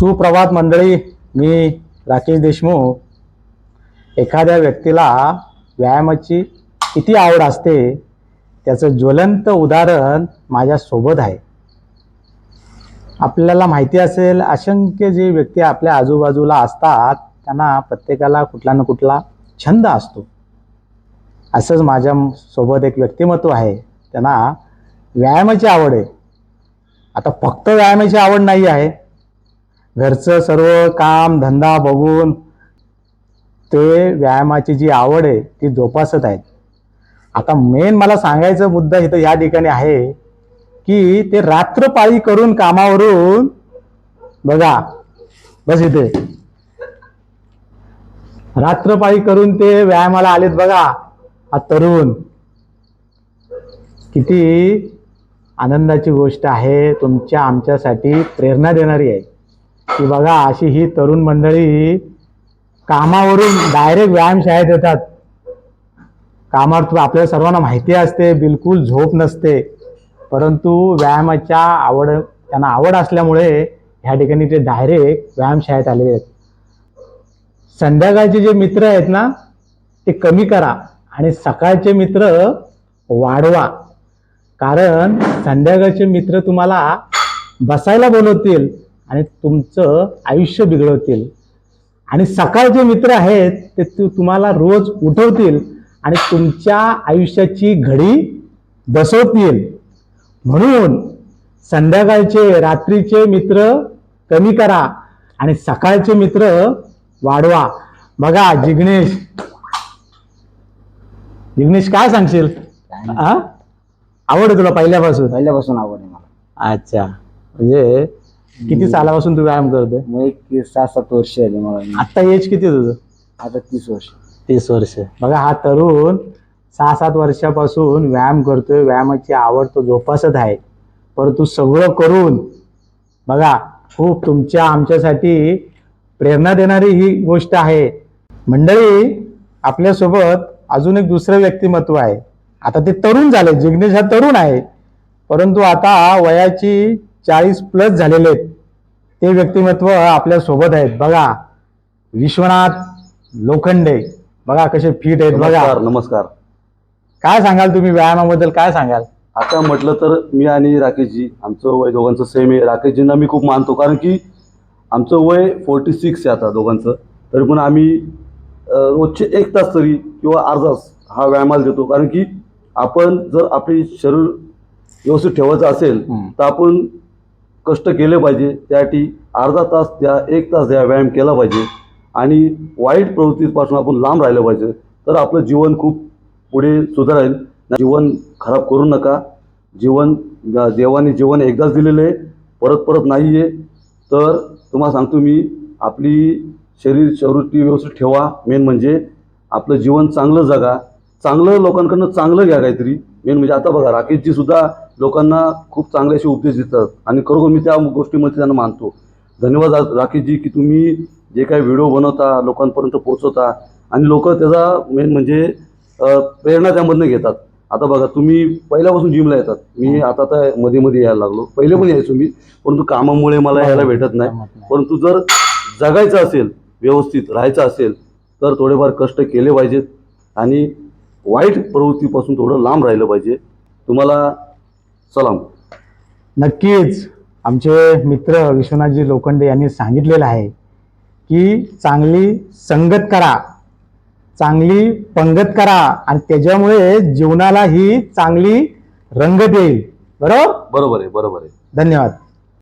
सुप्रभात मंडळी मी राकेश देशमुख. एखाद्या व्यक्तीला व्यायामाची किती आवड असते त्याचं ज्वलंत उदाहरण माझ्यासोबत आहे. आपल्याला माहिती असेल असंख्य जे व्यक्ती आपल्या आजूबाजूला असतात त्यांना प्रत्येकाला कुठला ना कुठला छंद असतो. असंच माझ्या सोबत एक व्यक्तिमत्व आहे त्यांना व्यायामाची आवड आहे. आता फक्त व्यायामाची आवड नाही आहे घरचं सर्व काम धंदा बघून ते व्यायामाची जी आवड आहे ती जोपासत आहेत. आता मेन मला सांगायचा मुद्दा इथं या ठिकाणी आहे की ते रात्रपाळी करून कामावरून बघा बस इथे. रात्रपाळी करून ते व्यायामाला आलेत बघा हा तरुण. किती आनंदाची गोष्ट आहे तुमच्या आमच्यासाठी प्रेरणा देणारी आहे. की बघा अशी ही तरुण मंडळी कामावरून डायरेक्ट व्यायामशाळेत येतात. कामावर आपल्या आपल्याला सर्वांना माहिती असते बिलकुल झोप नसते. परंतु व्यायामाच्या आवड त्यांना आवड असल्यामुळे ह्या ठिकाणी ते डायरेक्ट व्यायामशाळेत आलेले आहेत. संध्याकाळचे जे मित्र आहेत ना ते कमी करा आणि सकाळचे मित्र वाढवा. कारण संध्याकाळचे मित्र तुम्हाला बसायला बोलवतील आणि तुमचं आयुष्य बिघडवतील. आणि सकाळचे मित्र आहेत ते तु- तुम्हाला रोज उठवतील आणि तुमच्या आयुष्याची घडी बसवतील. म्हणून संध्याकाळचे रात्रीचे मित्र कमी करा आणि सकाळचे मित्र वाढवा. बघा जिग्नेश. जिग्नेश काय सांगशील? आवड आहे तुला पहिल्यापासून. पहिल्यापासून आवड आहे मला. अच्छा. म्हणजे किती सालापासून तू व्यायाम करतोय? मग एक सहा सात वर्ष आली मला. आता एज किती आहे तुझं? आता तीस वर्ष. तीस वर्ष. बघा हा तरुण सहा सात वर्षापासून व्यायाम करतोय. व्यायामाची आवड तो जोपासत आहे. परंतु सगळं करून बघा खूप तुमच्या आमच्यासाठी प्रेरणा देणारी ही गोष्ट आहे. मंडळी आपल्यासोबत अजून एक दुसरं व्यक्तिमत्व आहे. आता ते तरुण झाले जिग्नेश हा तरुण आहे. परंतु आता वयाची चाळीस प्लस झालेले आहेत. ते व्यक्तिमत्व आपल्यासोबत आहेत. बघा विश्वनाथ लोखंडे. बघा कसे फिट आहेत बघा. नमस्कार नमस्कार. काय सांगाल तुम्ही? व्यायामाबद्दल काय सांगाल? आता म्हटलं तर मी आणि राकेशजी आमचं वय दोघांचं सेम आहे. राकेशजींना मी खूप मानतो कारण की आमचं वय फोर्टी सिक्स आहे आता दोघांचं. तरी पण आम्ही अ, रोजचे एक तास तरी किंवा अर्धा तास हा व्यायामाला देतो. कारण की आपण जर आपले शरीर व्यवस्थित ठेवायचं असेल हम्म. तर आपण कष्ट केले पाहिजे त्यासाठी अर्धा तास द्या एक तास द्या व्यायाम केला पाहिजे. आणि वाईट प्रवृत्तीपासून आपण लांब राहिलं पाहिजे. तर आपलं जीवन खूप पुढे सुधारेल. जीवन खराब करू नका. जीवन देवाने जीवन एकदाच दिलेलं आहे. परत परत नाही आहे तर तुम्हाला सांगतो मी आपली शरीर शरीरची व्यवस्थित ठेवा. मेन म्हणजे आपलं जीवन चांगलं जगा. चांगलं लोकांकडनं चांगलं घ्या काहीतरी. मेन म्हणजे आता बघा राकेशजीसुद्धा लोकांना खूप चांगले असे उपदेश देतात. आणि खरोखर मी त्या गोष्टीमध्ये त्यांना मानतो. धन्यवाद राकेशजी की तुम्ही जे काही व्हिडिओ बनवता लोकांपर्यंत पोहोचवता आणि लोक त्याचा मेन म्हणजे प्रेरणा त्यामधनं घेतात. आता बघा तुम्ही पहिल्यापासून जिमला येतात. मी आता तर मध्ये मध्ये यायला लागलो. पहिले पण यायचो मी परंतु कामामुळे मला यायला भेटत नाही. परंतु जर जगायचं असेल व्यवस्थित राहायचं असेल तर थोडेफार कष्ट केले पाहिजेत. आणि वाईट प्रवृत्तीपासून थोडं लांब राहिलं पाहिजे. तुम्हाला सलाम. नक्कीच आमचे मित्र विश्वनाथजी लोखंडे यांनी सांगितलेलं आहे की चांगली संगत करा चांगली पंगत करा आणि त्याच्यामुळे जीवनाला ही चांगली रंगत येईल. बरोबर? बरोबर आहे बरोबर आहे. धन्यवाद.